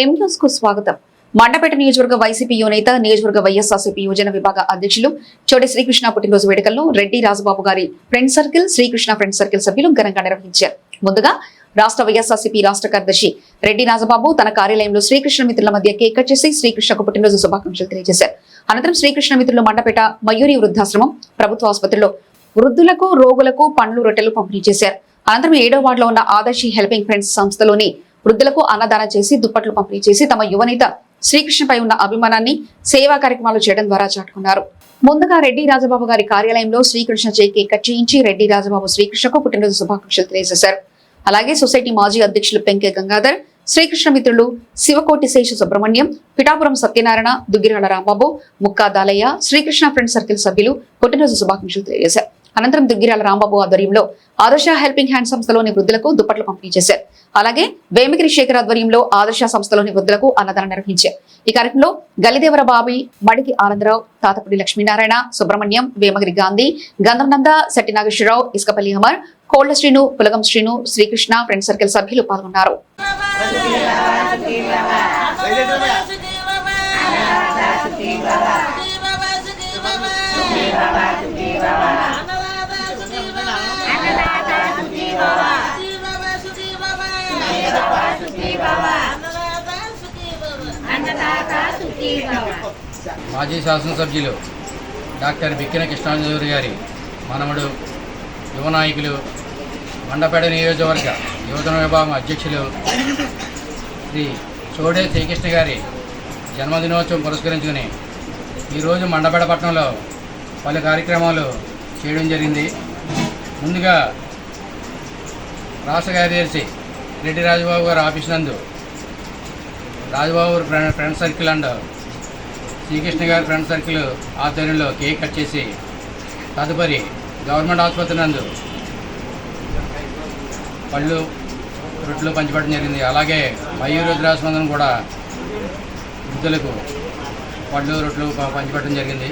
ఎం కు స్వాగతం. మండపేట నియోజకవర్గ వైసీపీ యువనేత నియోజకవర్గ వైఎస్ఆర్సీపీ యువజన విభాగ అధ్యక్షులు చోటి శ్రీకృష్ణ పుట్టినరోజు వేడుకల్లో రెడ్డి రాజబాబు గారి friend circle Srikrishna friend circle సభ్యులు ఘనంగా నిర్వహించారు. ముందుగా రాష్ట్ర వైఎస్ఆర్సీపీ రాష్ట్ర కార్యదర్శి రెడ్డి రాజబాబు తన కార్యాలయంలో శ్రీకృష్ణ మిత్రుల మధ్య కేక్ కట్ చేసి శ్రీకృష్ణకు పుట్టినరోజు శుభాకాంక్షలు తెలియజేశారు. అనంతరం శ్రీకృష్ణ మిత్రులు మండపేట మయూరి వృద్ధాశ్రమం ప్రభుత్వ ఆసుపత్రిలో వృద్ధులకు రోగులకు పండ్లు రొట్టెలు పంపిణీ చేశారు. అనంతరం ఏడో వార్డులో ఉన్న ఆదర్శి హెల్పింగ్ ఫ్రెండ్స్ సంస్థలోని వృద్ధులకు అన్నదానం చేసి దుప్పట్లు పంపిణీ చేసి తమ యువనేత శ్రీకృష్ణపై ఉన్న అభిమానాన్ని సేవా కార్యక్రమాలు చేయడం ద్వారా చాటుకున్నారు. ముందుగా రెడ్డి రాజబాబు గారి కార్యాలయంలో శ్రీకృష్ణ చే కేక్ కట్ చేయించి రెడ్డి రాజబాబు శ్రీకృష్ణకు పుట్టినరోజు శుభాకాంక్షలు తెలియజేశారు. అలాగే సొసైటీ మాజీ అధ్యక్షులు పెంకే గంగాధర్ శ్రీకృష్ణ మిత్రులు శివకోటి శేష సుబ్రహ్మణ్యం పిఠాపురం సత్యనారాయణ దుగ్గిరాల రాంబాబు ముక్కా దాలయ్య శ్రీకృష్ణ ఫ్రెండ్ సర్కిల్ సభ్యులు పుట్టినరోజు శుభాకాంక్షలు తెలియజేశారు. అనంతరం దుగ్గిరాల రాంబాబు ఆధ్వర్యంలో ఆదర్శ హెల్పింగ్ హ్యాండ్ సంస్థలోని వృద్ధులకు దుప్పట్లు పంపిణీ చేశారు అలాగే వేమిగిరి శేఖర్ ఆధ్వర్యంలో ఆదర్శ సంస్థలోని వృద్ధులకు అన్నదానం నిర్వహించారు ఈ కార్యక్రమంలో గలిదేవర బాబి మడికి ఆనందరావు తాతపూడి లక్ష్మీనారాయణ సుబ్రహ్మణ్యం వేమగిరి గాంధీ గంధంనంద శెట్టి నాగేశ్వరరావు ఇసుకపల్లి అమర్ కోళ్ళ శ్రీను పులగం శ్రీను శ్రీకృష్ణ ఫ్రెండ్ సర్కిల్ సభ్యులు పాల్గొన్నారు మాజీ శాసనసభ్యులు డాక్టర్ బిక్కిన కృష్ణాంజలి గారి మనవడు యువ నాయకులు మండపేట నియోజకవర్గ యువజన విభాగం అధ్యక్షులు శ్రీ చోడే శ్రీకృష్ణ గారి జన్మదినోత్సవం పురస్కరించుకుని ఈరోజు మండపేట పట్టణంలో పలు కార్యక్రమాలు చేయడం జరిగింది. ముందుగా రాష్ట్ర కార్యదర్శి రెడ్డి రాజబాబు గారు ఆఫీస్ నందు Rajababu friend circle and Srikrishna గారి ఫ్రెండ్ సర్కిల్ ఆధ్వర్యంలో కేక్ కట్ చేసి తదుపరి గవర్నమెంట్ ఆసుపత్రి నందు పళ్ళు రొట్టెలు పంచిపెట్టడం జరిగింది. అలాగే మయూర రుద్రాశ్రమం కూడా వృద్ధులకు పళ్ళు రొట్టెలు పంచిపెట్టడం జరిగింది.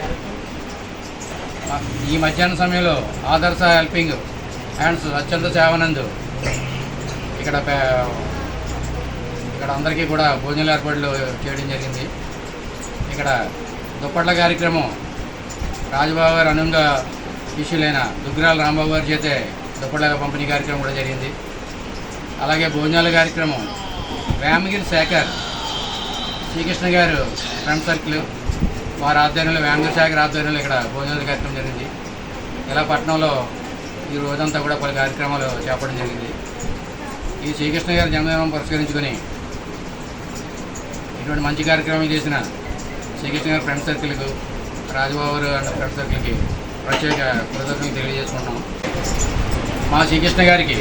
ఈ మధ్యాహ్న సమయంలో ఆదర్శ హెల్పింగ్ హ్యాండ్స్ అత్యంత సేవనందు ఇక్కడ ఇక్కడ అందరికీ కూడా భోజనాల ఏర్పాట్లు చేయడం జరిగింది. ఇక్కడ దుప్పట్ల కార్యక్రమం రాజబాబు గారు అనుంగా శిష్యులైన దుగ్గిరాల రాంబాబు గారి చేతే దుప్పట్ల పంపిణీ కార్యక్రమం కూడా జరిగింది. అలాగే భోజనాల కార్యక్రమం వేమగిరి శేఖర్ శ్రీకృష్ణ గారు ఫ్రెండ్ సర్కిల్ వారి ఆధ్వర్యంలో వేమగిరి శేఖర్ ఆధ్వర్యంలో ఇక్కడ భోజనాల కార్యక్రమం జరిగింది. ఇలా పట్టణంలో ఈ రోజంతా కూడా పలు కార్యక్రమాలు చేపట్టడం జరిగింది. ఈ శ్రీకృష్ణ గారి జన్మదినం పురస్కరించుకొని ఇటువంటి మంచి కార్యక్రమం చేసిన శ్రీకృష్ణ గారి ఫ్రెండ్ సర్కిల్కు రాజబాబు గారు అండ్ ఫ్రెండ్ సర్కిల్కి ప్రత్యేక కృతజ్ఞతలు తెలియజేసుకున్నాం మా శ్రీకృష్ణ గారికి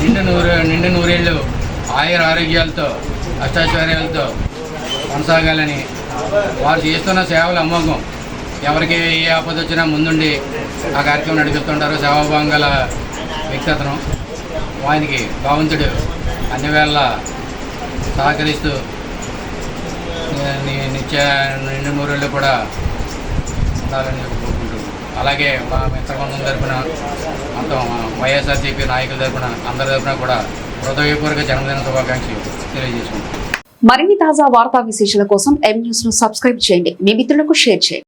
నిండు నూరు నిండు నూరేళ్ళు ఆయుర ఆరోగ్యాలతో అష్టాశ్వర్యాలతో కొనసాగాలని వారు చేస్తున్న సేవల అమోఘం ఎవరికి ఏ ఆపద వచ్చినా ముందుండి ఆ కార్యక్రమం నడిపిస్తుంటారు సేవాభావం గల వ్యక్తి అతను. ఆయనకి భగవంతుడు అన్ని వేళ సహకరిస్తూ నిత్య నిండు నూరేళ్ళు కూడా ఉండాలని కోరుకుంటూ అలాగే మా మిత్రబృందం తరపున మొత్తం వైఎస్ఆర్సీపీ నాయకుల తరపున అందరి తరపున కూడా హృదయపూర్వక జన్మదిన శుభాకాంక్షలు తెలియజేసుకుంటాం మరిన్ని తాజా వార్తా విశేషాల కోసం ఎం న్యూస్ను సబ్స్క్రైబ్ చేయండి. మీ మిత్రులకు షేర్ చేయండి.